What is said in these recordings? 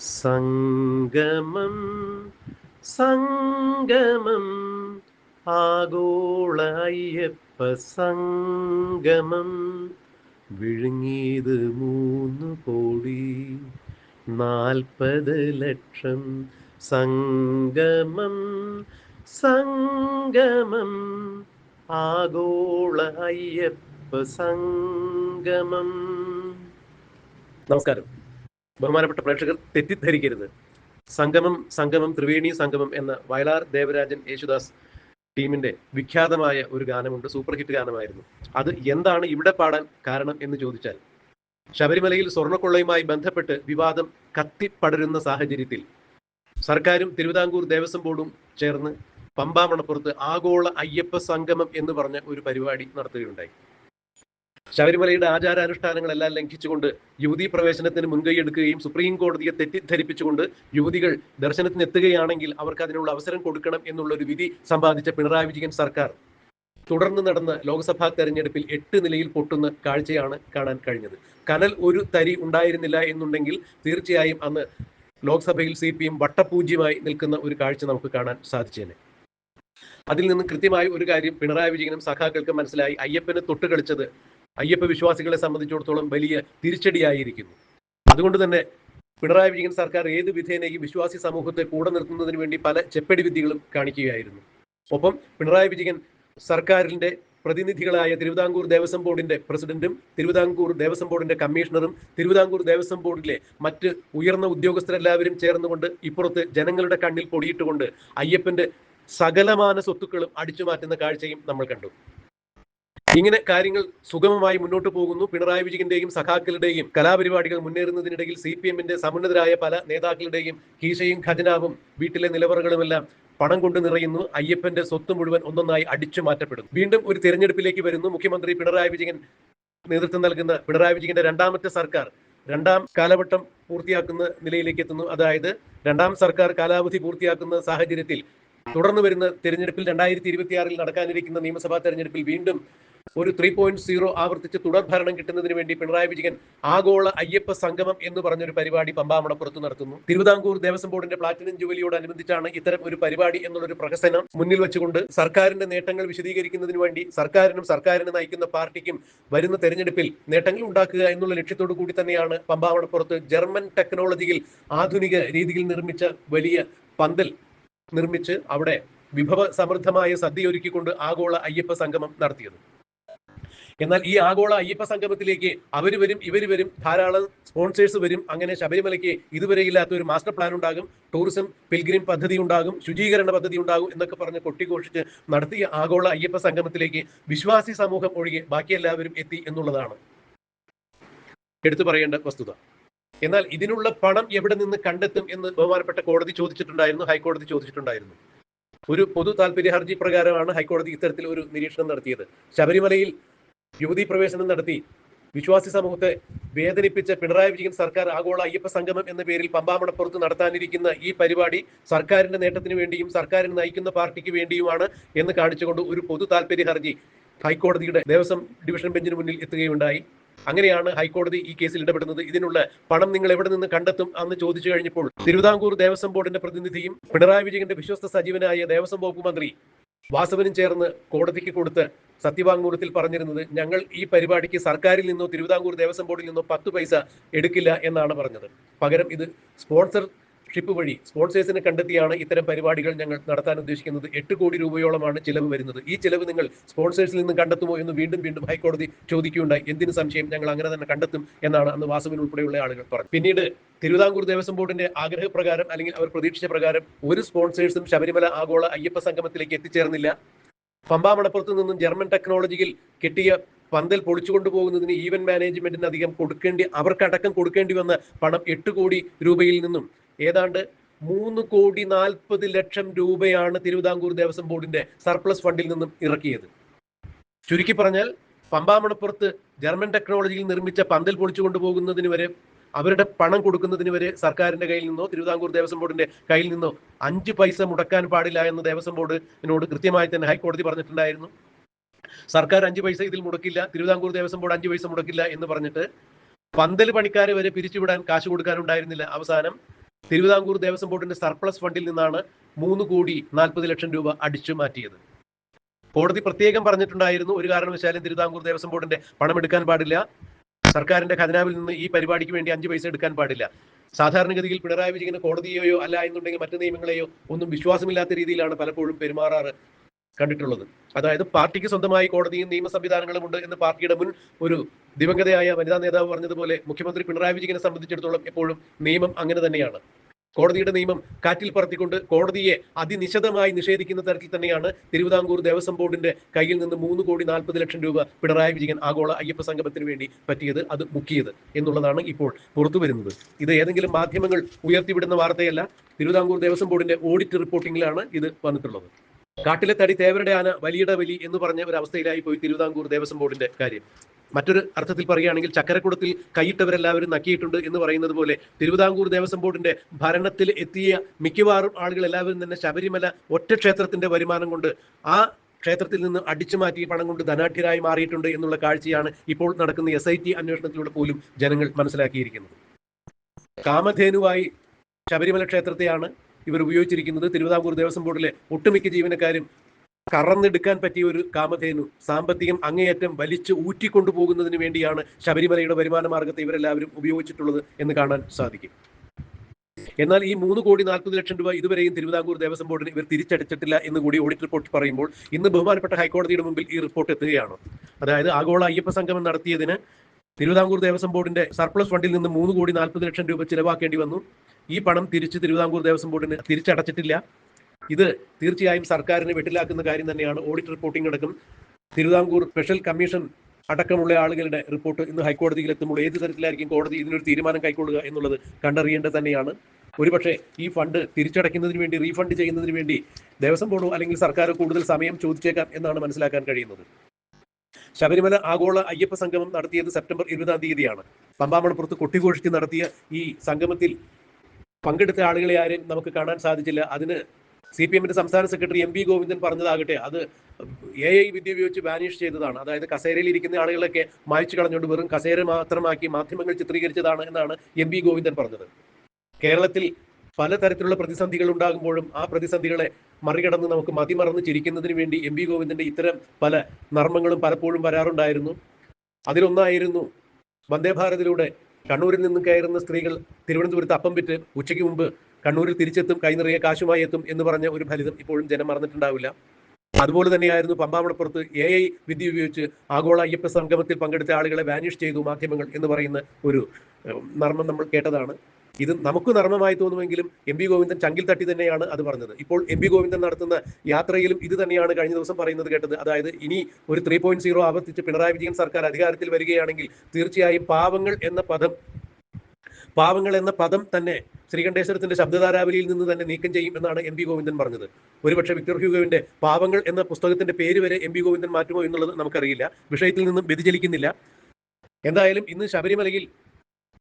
സംഗമം സംഗമം ആഗോള അയ്യപ്പ സംഗമം. വിഴുങ്ങിയത് മൂന്ന് കോടി നാൽപ്പത് ലക്ഷം. സംഗമം സംഗമം ആഗോള അയ്യപ്പ സംഗമം. നമസ്കാരം. ബഹുമാനപ്പെട്ട പ്രേക്ഷകർ തെറ്റിദ്ധരിക്കരുത്. സംഗമം സംഗമം ത്രിവേണി സംഗമം എന്ന വയലാർ ദേവരാജൻ യേശുദാസ് ടീമിന്റെ വിഖ്യാതമായ ഒരു ഗാനമുണ്ട് സൂപ്പർ ഹിറ്റ് ഗാനമായിരുന്നു. അത് എന്താണ് ഇവിടെ പാടാൻ കാരണം എന്ന് ചോദിച്ചാൽ ശബരിമലയിൽ സ്വർണക്കൊള്ളയുമായി ബന്ധപ്പെട്ട് വിവാദം കത്തിപ്പടരുന്ന സാഹചര്യത്തിൽ സർക്കാരും തിരുവിതാംകൂർ ദേവസ്വം ബോർഡും ചേർന്ന് പമ്പാമണപ്പുറത്ത് ആഗോള അയ്യപ്പ സംഗമം എന്ന് പറഞ്ഞ ഒരു പരിപാടി നടത്തുകയുണ്ടായി. ശബരിമലയുടെ ആചാരാനുഷ്ഠാനങ്ങളെല്ലാം ലംഘിച്ചുകൊണ്ട് യുവതി പ്രവേശനത്തിന് മുൻകൈ എടുക്കുകയും സുപ്രീം കോടതിയെ തെറ്റിദ്ധരിപ്പിച്ചുകൊണ്ട് യുവതികൾ ദർശനത്തിന് എത്തുകയാണെങ്കിൽ അവർക്ക് അതിനുള്ള അവസരം കൊടുക്കണം എന്നുള്ള ഒരു വിധി സമ്പാദിച്ച പിണറായി വിജയൻ സർക്കാർ. തുടർന്ന് നടന്ന ലോക്സഭാ തെരഞ്ഞെടുപ്പിൽ എട്ട് നിലയിൽ പൊട്ടുന്ന കാഴ്ചയാണ് കാണാൻ കഴിഞ്ഞത്. കനൽ ഒരു തരി ഉണ്ടായിരുന്നില്ല എന്നുണ്ടെങ്കിൽ തീർച്ചയായും അന്ന് ലോക്സഭയിൽ സി പി എം വട്ടപൂജ്യമായി നിൽക്കുന്ന ഒരു കാഴ്ച നമുക്ക് കാണാൻ സാധിച്ചേനെ. അതിൽ നിന്ന് കൃത്യമായി ഒരു കാര്യം പിണറായി വിജയനും സഖാക്കൾക്ക് മനസ്സിലായി. അയ്യപ്പനെ തൊട്ടുകളിച്ചത് അയ്യപ്പ വിശ്വാസികളെ സംബന്ധിച്ചിടത്തോളം വലിയ തിരിച്ചടിയായിരിക്കുന്നു. അതുകൊണ്ട് തന്നെ പിണറായി വിജയൻ സർക്കാർ ഏത് വിധേനയും വിശ്വാസി സമൂഹത്തെ കൂടെ നിർത്തുന്നതിന് വേണ്ടി പല ചെപ്പടി വിദ്യകളും കാണിക്കുകയായിരുന്നു. ഒപ്പം പിണറായി വിജയൻ സർക്കാരിന്റെ പ്രതിനിധികളായ തിരുവിതാംകൂർ ദേവസ്വം ബോർഡിന്റെ പ്രസിഡന്റും തിരുവിതാംകൂർ ദേവസ്വം ബോർഡിന്റെ കമ്മീഷണറും തിരുവിതാംകൂർ ദേവസ്വം ബോർഡിലെ മറ്റ് ഉയർന്ന ഉദ്യോഗസ്ഥരെല്ലാവരും ചേർന്നുകൊണ്ട് ഇപ്പുറത്ത് ജനങ്ങളുടെ കണ്ണിൽ പൊടിയിട്ടുകൊണ്ട് അയ്യപ്പന്റെ സകലമാന സ്വത്തുക്കളും അടിച്ചു മാറ്റുന്ന കാഴ്ചയും നമ്മൾ കണ്ടു. ഇങ്ങനെ കാര്യങ്ങൾ സുഗമമായി മുന്നോട്ട് പോകുന്നു. പിണറായി വിജയന്റെയും സഖാക്കളുടെയും കലാപരിപാടികൾ മുന്നേറുന്നതിനിടയിൽ സി പി എമ്മിന്റെ സമുന്നതരായ പല നേതാക്കളുടെയും കീശയും ഖജനാവും വീട്ടിലെ നിലവറകളുമെല്ലാം പണം കൊണ്ട് നിറയുന്നു. അയ്യപ്പന്റെ സ്വത്ത് മുഴുവൻ ഒന്നൊന്നായി അടിച്ചു മാറ്റപ്പെടുന്നു. വീണ്ടും ഒരു തിരഞ്ഞെടുപ്പിലേക്ക് വരുന്നു. മുഖ്യമന്ത്രി പിണറായി വിജയൻ നേതൃത്വം നൽകുന്ന പിണറായി വിജയന്റെ രണ്ടാമത്തെ സർക്കാർ രണ്ടാം കാലവട്ടം പൂർത്തിയാക്കുന്ന നിലയിലേക്ക് എത്തുന്നു. അതായത് രണ്ടാം സർക്കാർ കാലാവധി പൂർത്തിയാക്കുന്ന സാഹചര്യത്തിൽ തുടർന്ന് വരുന്ന തിരഞ്ഞെടുപ്പിൽ രണ്ടായിരത്തി ഇരുപത്തിയാറിൽ നടക്കാനിരിക്കുന്ന നിയമസഭാ തെരഞ്ഞെടുപ്പിൽ വീണ്ടും ഒരു ത്രീ പോയിന്റ് സീറോ ആവർത്തിച്ച് തുടർ ഭരണം കിട്ടുന്നതിന് വേണ്ടി പിണറായി വിജയൻ ആഗോള അയ്യപ്പ സംഗമം എന്ന് പറഞ്ഞൊരു പരിപാടി പമ്പാമണപ്പുറത്ത് നടത്തുന്നു. തിരുവിതാംകൂർ ദേവസ്വം ബോർഡിന്റെ പ്ലാറ്റിനം ജൂബിലിയോടനുബന്ധിച്ചാണ് ഇത്തരം ഒരു പരിപാടി എന്നുള്ളൊരു പ്രഹസനം മുന്നിൽ വെച്ചുകൊണ്ട് സർക്കാരിന്റെ നേട്ടങ്ങൾ വിശദീകരിക്കുന്നതിന് വേണ്ടി സർക്കാരിനും സർക്കാരിനെ നയിക്കുന്ന പാർട്ടിക്കും വരുന്ന തെരഞ്ഞെടുപ്പിൽ നേട്ടങ്ങൾ ഉണ്ടാക്കുക എന്നുള്ള ലക്ഷ്യത്തോടു കൂടി തന്നെയാണ് പമ്പാമണപ്പുറത്ത് ജർമ്മൻ ടെക്നോളജിയിൽ ആധുനിക രീതിയിൽ നിർമ്മിച്ച വലിയ പന്തൽ നിർമ്മിച്ച് അവിടെ വിഭവ സമൃദ്ധമായ സദ്യ ഒരുക്കിക്കൊണ്ട് ആഗോള അയ്യപ്പ സംഗമം നടത്തിയത്. എന്നാൽ ഈ ആഗോള അയ്യപ്പ സംഗമത്തിലേക്ക് അവർ വരും ഇവർ വരും ധാരാളം സ്പോൺസേഴ്സ് വരും. അങ്ങനെ ശബരിമലയ്ക്ക് ഇതുവരെ ഇല്ലാത്ത ഒരു മാസ്റ്റർ പ്ലാൻ ഉണ്ടാകും. ടൂറിസം പിൽഗ്രിം പദ്ധതി ഉണ്ടാകും ശുചീകരണ പദ്ധതി ഉണ്ടാകും എന്നൊക്കെ പറഞ്ഞ് കൊട്ടിഘോഷിച്ച് നടത്തിയ ആഗോള അയ്യപ്പ സംഗമത്തിലേക്ക് വിശ്വാസി സമൂഹം ഒഴികെ ബാക്കി എല്ലാവരും എത്തി എന്നുള്ളതാണ്. എടുത്തു പറയേണ്ട വസ്തുത. എന്നാൽ ഇതിനുള്ള പണം എവിടെ നിന്ന് കണ്ടെത്തും എന്ന് ബഹുമാനപ്പെട്ട കോടതി ചോദിച്ചിട്ടുണ്ടായിരുന്നു ഹൈക്കോടതി ചോദിച്ചിട്ടുണ്ടായിരുന്നു. ഒരു പൊതു താല്പര്യ ഹർജി പ്രകാരമാണ് ഹൈക്കോടതി ഇത്തരത്തിൽ ഒരു നിരീക്ഷണം നടത്തിയത്. ശബരിമലയിൽ യുവതീ പ്രവേശനം നടത്തി. വിശ്വാസി സമൂഹത്തെ വേദനിപ്പിച്ച പിണറായി വിജയൻ സർക്കാർ ആഗോള അയ്യപ്പ സംഗമം എന്ന പേരിൽ പമ്പാമണപ്പുറത്ത് നടത്താനിരിക്കുന്ന ഈ പരിപാടി സർക്കാരിന്റെ നേട്ടത്തിന് വേണ്ടിയും സർക്കാരിനെ നയിക്കുന്ന പാർട്ടിക്ക് വേണ്ടിയുമാണ് എന്ന് കാണിച്ചുകൊണ്ട് ഒരു പൊതു താല്പര്യ ഹർജി ഹൈക്കോടതിയുടെ ദേവസ്വം ഡിവിഷൻ ബെഞ്ചിന് മുന്നിൽ എത്തുകയുണ്ടായി. അങ്ങനെയാണ് ഹൈക്കോടതി ഈ കേസിൽ ഇടപെടുന്നത്. ഇതിനുള്ള പണം നിങ്ങൾ എവിടെ നിന്ന് കണ്ടെത്തും എന്ന് ചോദിച്ചു കഴിഞ്ഞപ്പോൾ തിരുവിതാംകൂർ ദേവസ്വം ബോർഡിന്റെ പ്രതിനിധിയും പിണറായി വിജയന്റെ വിശ്വസ്ത സജീവനായ ദേവസ്വം വകുപ്പ് മന്ത്രി വാസവനും ചേർന്ന് കോടതിക്ക് കൊടുത്ത് സത്യവാങ്മൂലത്തിൽ പറഞ്ഞിരുന്നത് ഞങ്ങൾ ഈ പരിപാടിക്ക് സർക്കാരിൽ നിന്നോ തിരുവിതാംകൂർ ദേവസ്വം ബോർഡിൽ നിന്നോ പത്ത് പൈസ എടുക്കില്ല എന്നാണ് പറഞ്ഞത്. പകരം ഇത് സ്പോൺസർ ഷിപ്പ് വഴി സ്പോൺസേഴ്സിനെ കണ്ടെത്തിയാണ് ഇത്തരം പരിപാടികൾ ഞങ്ങൾ നടത്താൻ ഉദ്ദേശിക്കുന്നത്. എട്ട് കോടി രൂപയോളമാണ് ചിലവ് വരുന്നത്. ഈ ചിലവ് നിങ്ങൾ സ്പോൺസേഴ്സിൽ നിന്ന് കണ്ടെത്തുമോ എന്ന് വീണ്ടും വീണ്ടും ഹൈക്കോടതി ചോദിക്കുകയുണ്ടായി. എന്തിനു സംശയം? ഞങ്ങൾ അങ്ങനെ തന്നെ കണ്ടെത്തും എന്നാണ് അന്ന് വാസുവിൻ ഉൾപ്പെടെയുള്ള ആളുകൾ പറഞ്ഞത്. പിന്നീട് തിരുവിതാംകൂർ ദേവസ്വം ബോർഡിന്റെ ആഗ്രഹപ്രകാരം അല്ലെങ്കിൽ അവർ പ്രതീക്ഷിച്ച പ്രകാരം ഒരു സ്പോൺസേഴ്സും ശബരിമല ആഗോള അയ്യപ്പ സംഗമത്തിലേക്ക് എത്തിച്ചേർന്നില്ല. പമ്പാ മണപ്പുറത്ത് നിന്നും ജർമ്മൻ ടെക്നോളജിയിൽ കിട്ടിയ പന്തൽ പൊളിച്ചു കൊണ്ടുപോകുന്നതിന് ഈവൻ മാനേജ്മെന്റിന് അധികം കൊടുക്കേണ്ടി അവർക്കടക്കം കൊടുക്കേണ്ടി വന്ന പണം എട്ട് കോടി രൂപയിൽ നിന്നും ഏതാണ്ട് മൂന്ന് കോടി നാൽപ്പത് ലക്ഷം രൂപയാണ് തിരുവിതാംകൂർ ദേവസ്വം ബോർഡിന്റെ സർപ്ലസ് ഫണ്ടിൽ നിന്നും ഇറക്കിയത്. ചുരുക്കി പറഞ്ഞാൽ പമ്പാമണപ്പുറത്ത് ജർമ്മൻ ടെക്നോളജിയിൽ നിർമ്മിച്ച പന്തൽ പൊളിച്ചു കൊണ്ടുപോകുന്നതിന് വരെ അവരുടെ പണം കൊടുക്കുന്നതിന് വരെ സർക്കാരിന്റെ കയ്യിൽ നിന്നോ തിരുവിതാംകൂർ ദേവസ്വം ബോർഡിന്റെ കയ്യിൽ നിന്നോ അഞ്ച് പൈസ മുടക്കാൻ പാടില്ല എന്ന് ദേവസ്വം ബോർഡിനോട് കൃത്യമായി തന്നെ ഹൈക്കോടതി പറഞ്ഞിട്ടുണ്ടായിരുന്നു. സർക്കാർ അഞ്ച് പൈസ ഇതിൽ മുടക്കില്ല തിരുവിതാംകൂർ ദേവസ്വം ബോർഡ് അഞ്ച് പൈസ മുടക്കില്ല എന്ന് പറഞ്ഞിട്ട് പന്തൽ പണിക്കാരെ വരെ പിരിച്ചുവിടാൻ കാശ് കൊടുക്കാനുണ്ടായിരുന്നില്ല അവസാനം. തിരുവിതാംകൂർ ദേവസ്വം ബോർഡിന്റെ സർപ്ലസ് ഫണ്ടിൽ നിന്നാണ് മൂന്ന് കോടി നാൽപ്പത് ലക്ഷം രൂപ അടിച്ചു മാറ്റിയത്. കോടതി പ്രത്യേകം പറഞ്ഞിട്ടുണ്ടായിരുന്നു ഒരു കാരണവശാലും തിരുവിതാംകൂർ ദേവസ്വം ബോർഡിന്റെ പണം എടുക്കാൻ പാടില്ല. സർക്കാരിന്റെ ഖജനാവിൽ നിന്ന് ഈ പരിപാടിക്ക് വേണ്ടി അഞ്ച് പൈസ എടുക്കാൻ പാടില്ല. സാധാരണഗതിയിൽ പിണറായി വിജയന് കോടതിയെയോ അല്ല എന്നുണ്ടെങ്കിൽ മറ്റു നിയമങ്ങളെയോ ഒന്നും വിശ്വാസമില്ലാത്ത രീതിയിലാണ് പലപ്പോഴും പെരുമാറാറ്. കണ്ടിട്ടുള്ളത്. അതായത് പാർട്ടിക്ക് സ്വന്തമായി കോടതിയും നിയമ സംവിധാനങ്ങളും ഉണ്ട് എന്ന് പാർട്ടിയുടെ മുൻ ഒരു ദിവംഗതയായ വനിതാ നേതാവ് പറഞ്ഞതുപോലെ മുഖ്യമന്ത്രി പിണറായി വിജയനെ സംബന്ധിച്ചിടത്തോളം എപ്പോഴും നിയമം അങ്ങനെ തന്നെയാണ്. കോടതിയുടെ നിയമം കാറ്റിൽ പറത്തിക്കൊണ്ട് കോടതിയെ അതിനിശിതമായി നിഷേധിക്കുന്ന തരത്തിൽ തന്നെയാണ് തിരുവിതാംകൂർ ദേവസ്വം ബോർഡിന്റെ കയ്യിൽ നിന്ന് മൂന്ന് കോടി നാൽപ്പത് ലക്ഷം രൂപ പിണറായി വിജയൻ ആഗോള അയ്യപ്പ സംഗമത്തിന് വേണ്ടി പറ്റിയത് അത് മുക്കിയത് എന്നുള്ളതാണ് ഇപ്പോൾ പുറത്തു വരുന്നത്. ഇത് ഏതെങ്കിലും മാധ്യമങ്ങൾ ഉയർത്തിവിടുന്ന വാർത്തയല്ല. തിരുവിതാംകൂർ ദേവസ്വം ബോർഡിന്റെ ഓഡിറ്റ് റിപ്പോർട്ടിംഗിലാണ് ഇത് വന്നിട്ടുള്ളത്. കാട്ടിലെ തടി തേവരുടെ ആന വലിയുടെ വലി എന്ന് പറഞ്ഞ ഒരു അവസ്ഥയിലായി പോയി തിരുവിതാംകൂർ ദേവസ്വം ബോർഡിന്റെ കാര്യം. മറ്റൊരു അർത്ഥത്തിൽ പറയുകയാണെങ്കിൽ ചക്കരക്കുടത്തിൽ കൈയിട്ടവരെല്ലാവരും നക്കിയിട്ടുണ്ട് എന്ന് പറയുന്നത് പോലെ തിരുവിതാംകൂർ ദേവസ്വം ബോർഡിന്റെ ഭരണത്തിൽ എത്തിയ മിക്കവാറും ആളുകൾ എല്ലാവരും തന്നെ ശബരിമല ഒറ്റ ക്ഷേത്രത്തിന്റെ വരുമാനം കൊണ്ട് ആ ക്ഷേത്രത്തിൽ നിന്ന് അടിച്ചു മാറ്റി പണം കൊണ്ട് ധനാഠ്യരായി മാറിയിട്ടുണ്ട് എന്നുള്ള കാഴ്ചയാണ് ഇപ്പോൾ നടക്കുന്ന എസ് ഐ ടി അന്വേഷണത്തിലൂടെ പോലും ജനങ്ങൾ മനസ്സിലാക്കിയിരിക്കുന്നത്. കാമധേനുവായി ശബരിമല ക്ഷേത്രത്തെയാണ് ഇവർ ഉപയോഗിച്ചിരിക്കുന്നത് തിരുവിതാംകൂർ ദേവസ്വം ബോർഡിലെ ഒട്ടുമിക്ക ജീവനക്കാരും കറന്നെടുക്കാൻ പറ്റിയ ഒരു കാമധേനു. സാമ്പത്തികം അങ്ങേയറ്റം വലിച്ചു ഊറ്റിക്കൊണ്ടുപോകുന്നതിന് വേണ്ടിയാണ് ശബരിമലയുടെ വരുമാന മാർഗത്തെ ഇവരെല്ലാവരും ഉപയോഗിച്ചിട്ടുള്ളത് എന്ന് കാണാൻ സാധിക്കും. എന്നാൽ ഈ മൂന്ന് കോടി നാൽപ്പത് ലക്ഷം രൂപ ഇതുവരെയും തിരുവിതാംകൂർ ദേവസ്വം ബോർഡിന് ഇവർ തിരിച്ചടച്ചിട്ടില്ല എന്ന് കൂടി ഓഡിറ്റ് റിപ്പോർട്ട് പറയുമ്പോൾ ഇന്ന് ബഹുമാനപ്പെട്ട ഹൈക്കോടതിയുടെ മുമ്പിൽ ഈ റിപ്പോർട്ട് എത്തുകയാണ്. അതായത് ആഗോള അയ്യപ്പ സംഗമം നടത്തിയതിന് തിരുവിതാംകൂർ ദേവസ്വം ബോർഡിന്റെ സർപ്ലസ് ഫണ്ടിൽ നിന്ന് മൂന്ന് കോടി നാൽപ്പത് ലക്ഷം രൂപ ചിലവാക്കേണ്ടി വന്നു. ഈ പണം തിരിച്ച് തിരുവിതാംകൂർ ദേവസ്വം ബോർഡിന് തിരിച്ചടച്ചിട്ടില്ല. ഇത് തീർച്ചയായും സർക്കാരിനെ വെട്ടിലാക്കുന്ന കാര്യം തന്നെയാണ്. ഓഡിറ്റ് റിപ്പോർട്ടിംഗ് അടക്കം തിരുവിതാംകൂർ സ്പെഷ്യൽ കമ്മീഷൻ അടക്കമുള്ള ആളുകളുടെ റിപ്പോർട്ട് ഇന്ന് ഹൈക്കോടതിയിൽ എത്തുമ്പോൾ ഏത് തരത്തിലായിരിക്കും കോടതി ഇതിനൊരു തീരുമാനം കൈക്കൊള്ളുക എന്നുള്ളത് കണ്ടറിയേണ്ടത് തന്നെയാണ്. ഒരുപക്ഷെ ഈ ഫണ്ട് തിരിച്ചടയ്ക്കുന്നതിന് വേണ്ടി റീഫണ്ട് ചെയ്യുന്നതിന് വേണ്ടി ദേവസ്വം ബോർഡോ അല്ലെങ്കിൽ സർക്കാരോ കൂടുതൽ സമയം ചോദിച്ചേക്കാം എന്നാണ് മനസ്സിലാക്കാൻ കഴിയുന്നത്. ശബരിമല ആഗോള അയ്യപ്പ സംഗമം നടത്തിയത് സെപ്റ്റംബർ ഇരുപതാം തീയതിയാണ്. പമ്പാമണപ്പുറത്ത് കൊട്ടിഘോഷിച്ച് നടത്തിയ ഈ സംഗമത്തിൽ പങ്കെടുത്ത ആളുകളെ ആരെയും നമുക്ക് കാണാൻ സാധിച്ചില്ല. അതിന് സി പി എമ്മിന്റെ സംസ്ഥാന സെക്രട്ടറി എം വി ഗോവിന്ദൻ പറഞ്ഞതാകട്ടെ അത് എ ഐ വിദ്യ ഉപയോഗിച്ച് ബാനിഷ് ചെയ്തതാണ്. അതായത് കസേരയിൽ ഇരിക്കുന്ന ആളുകളൊക്കെ മായ്ച്ചു കളഞ്ഞുകൊണ്ട് വെറും കസേര മാത്രമാക്കി മാധ്യമങ്ങൾ ചിത്രീകരിച്ചതാണ് എന്നാണ് എം വി ഗോവിന്ദൻ പറഞ്ഞത്. കേരളത്തിൽ പലതരത്തിലുള്ള പ്രതിസന്ധികൾ ഉണ്ടാകുമ്പോഴും ആ പ്രതിസന്ധികളെ മറികടന്ന് നമുക്ക് മതിമറന്ന് ചിരിക്കുന്നതിന് വേണ്ടി എം വി ഗോവിന്ദന്റെ ഇത്തരം പല നർമ്മങ്ങളും പലപ്പോഴും വരാറുണ്ടായിരുന്നു. അതിലൊന്നായിരുന്നു വന്ദേ ഭാരതിലൂടെ കണ്ണൂരിൽ നിന്ന് കയറുന്ന സ്ത്രീകൾ തിരുവനന്തപുരത്ത് അപ്പം വിറ്റ് ഉച്ചയ്ക്ക് മുമ്പ് കണ്ണൂരിൽ തിരിച്ചെത്തും കൈനിറയെ കാശുമായി എത്തും എന്ന് പറഞ്ഞ ഒരു ഫലിതം ഇപ്പോഴും ജനം മറന്നിട്ടുണ്ടാവില്ല. അതുപോലെ തന്നെയായിരുന്നു പമ്പാമണപ്പുറത്ത് എ ഐ വിദ്യ ഉപയോഗിച്ച് ആഗോള അയ്യപ്പ സംഗമത്തിൽ പങ്കെടുത്ത ആളുകളെ വാനിഷ് ചെയ്തു മാധ്യമങ്ങൾ എന്ന് പറയുന്ന ഒരു നർമ്മം നമ്മൾ കേട്ടതാണ്. ഇത് നമുക്ക് നർമ്മമായി തോന്നുമെങ്കിലും എം പി ഗോവിന്ദൻ ചങ്കിൽ തട്ടി തന്നെയാണ് അത് പറഞ്ഞത്. ഇപ്പോൾ എം പി ഗോവിന്ദൻ നടത്തുന്ന യാത്രയിലും ഇത് തന്നെയാണ് കഴിഞ്ഞ ദിവസം പറയുന്നത് കേട്ടത്. അതായത് ഇനി ഒരു ത്രീ പോയിന്റ് സീറോ ആവർത്തിച്ച് പിണറായി വിജയൻ സർക്കാർ അധികാരത്തിൽ വരികയാണെങ്കിൽ തീർച്ചയായും പാവങ്ങൾ എന്ന പദം പാവങ്ങൾ എന്ന പദം തന്നെ ശ്രീകണ്ഠേശ്വരത്തിന്റെ ശബ്ദധാരാവലിയിൽ നിന്ന് തന്നെ നീക്കം ചെയ്യും എന്നാണ് എം പി ഗോവിന്ദൻ പറഞ്ഞത്. ഒരുപക്ഷെ വിക്ടർ ഹ്യൂഗോവിന്റെ പാവങ്ങൾ എന്ന പുസ്തകത്തിന്റെ പേര് വരെ എം പി ഗോവിന്ദൻ മാറ്റുമോ എന്നുള്ളത് നമുക്കറിയില്ല. വിഷയത്തിൽ നിന്നും വ്യതിചലിക്കുന്നില്ല. എന്തായാലും ഇന്ന് ശബരിമലയിൽ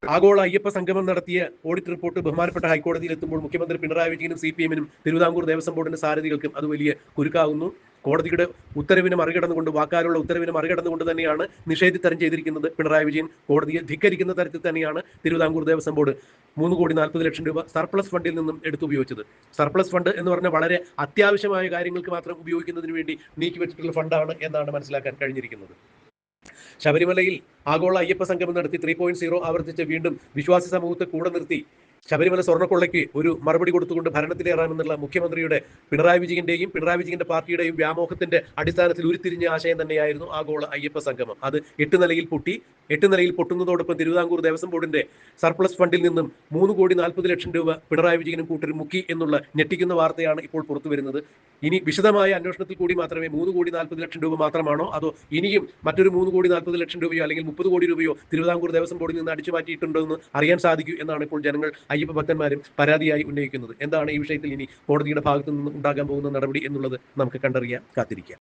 ആഗോള അയ്യപ്പ സംഗമം നടത്തിയ ഓഡിറ്റ് റിപ്പോർട്ട് ബഹുമാനപ്പെട്ട ഹൈക്കോടതിയിൽ എത്തുമ്പോൾ മുഖ്യമന്ത്രി പിണറായി വിജയനും സി പി എമ്മിനും തിരുവിതാംകൂർ ദേവസ്വം ബോർഡിന്റെ സാരഥികൾക്കും അത് വലിയ കുരുക്കാവുന്നു. കോടതിയുടെ ഉത്തരവിനെ മറികടന്നുകൊണ്ട് വാക്കാലുള്ള ഉത്തരവിനെ മറികടന്നുകൊണ്ട് തന്നെയാണ് നിഷേധിത്തരം ചെയ്തിരിക്കുന്നത് പിണറായി വിജയൻ. കോടതിയെ ധിക്കരിക്കുന്ന തരത്തിൽ തന്നെയാണ് തിരുവിതാംകൂർ ദേവസ്വം ബോർഡ് മൂന്ന് കോടി നാൽപ്പത് ലക്ഷം രൂപ സർപ്ലസ് ഫണ്ടിൽ നിന്നും എടുത്തുപയോഗിച്ചത്. സർപ്ലസ് ഫണ്ട് എന്ന് പറഞ്ഞാൽ വളരെ അത്യാവശ്യമായ കാര്യങ്ങൾക്ക് മാത്രം ഉപയോഗിക്കുന്നതിന് വേണ്ടി നീക്കി വെച്ചിട്ടുള്ള ഫണ്ടാണ് എന്നാണ് മനസ്സിലാക്കാൻ കഴിഞ്ഞിരിക്കുന്നത്. ശബരിമലയിൽ ആഗോള അയ്യപ്പ സംഗമം നടത്തി ത്രീ പോയിന്റ് സീറോ ആവർത്തിച്ച് വീണ്ടും വിശ്വാസി സമൂഹത്തെ കൂടെ നിർത്തി ശബരിമല സ്വർണക്കൊള്ളയ്ക്ക് ഒരു മറുപടി കൊടുത്തുകൊണ്ട് ഭരണത്തിലേറാമെന്നുള്ള മുഖ്യമന്ത്രിയുടെ പിണറായി വിജയന്റെയും പിണറായി വിജയന്റെ പാർട്ടിയുടെയും വ്യാമോഹത്തിന്റെ അടിസ്ഥാനത്തിൽ ഉരുത്തിരിഞ്ഞ ആശയം തന്നെയായിരുന്നു ആഗോള അയ്യപ്പ സംഗമം. അത് എട്ട് നിലയിൽ പൊട്ടി എട്ട് നിലയിൽ പൊട്ടുന്നതോടൊപ്പം തിരുവിതാംകൂർ ദേവസ്വം ബോർഡിന്റെ സർപ്ലസ് ഫണ്ടിൽ നിന്നും മൂന്ന് കോടി നാൽപ്പത് ലക്ഷം രൂപ പിണറായി വിജയനും കൂട്ടരും മുക്കി എന്നുള്ള ഞെട്ടിക്കുന്ന വാർത്തയാണ് ഇപ്പോൾ പുറത്തു വരുന്നത്. ഇനി വിശദമായ അന്വേഷണത്തിൽ കൂടി മാത്രമേ മൂന്ന് കോടി നാൽപ്പത് ലക്ഷം രൂപ മാത്രമാണോ? അതോ ഇനിയും മറ്റൊരു മൂന്ന് കോടി നാൽപ്പത് ലക്ഷം രൂപയോ അല്ലെങ്കിൽ മുപ്പത് കോടി രൂപയോ തിരുവിതാംകൂർ ദേവസ്വം ബോർഡിൽ നിന്ന് അടിച്ചു മാറ്റിയിട്ടുണ്ടോ എന്ന് അറിയാൻ സാധിക്കൂ എന്നാണ് ഇപ്പോൾ ജനങ്ങൾ അയ്യപ്പ ഭക്തന്മാരും പരാതിയായി ഉന്നയിക്കുന്നത്. എന്താണ് ഈ വിഷയത്തിൽ ഇനി കോടതിയുടെ ഭാഗത്തു നിന്നും ഉണ്ടാകാൻ പോകുന്ന നടപടി എന്നുള്ളത് നമുക്ക് കണ്ടറിയാൻ കാത്തിരിക്കാം.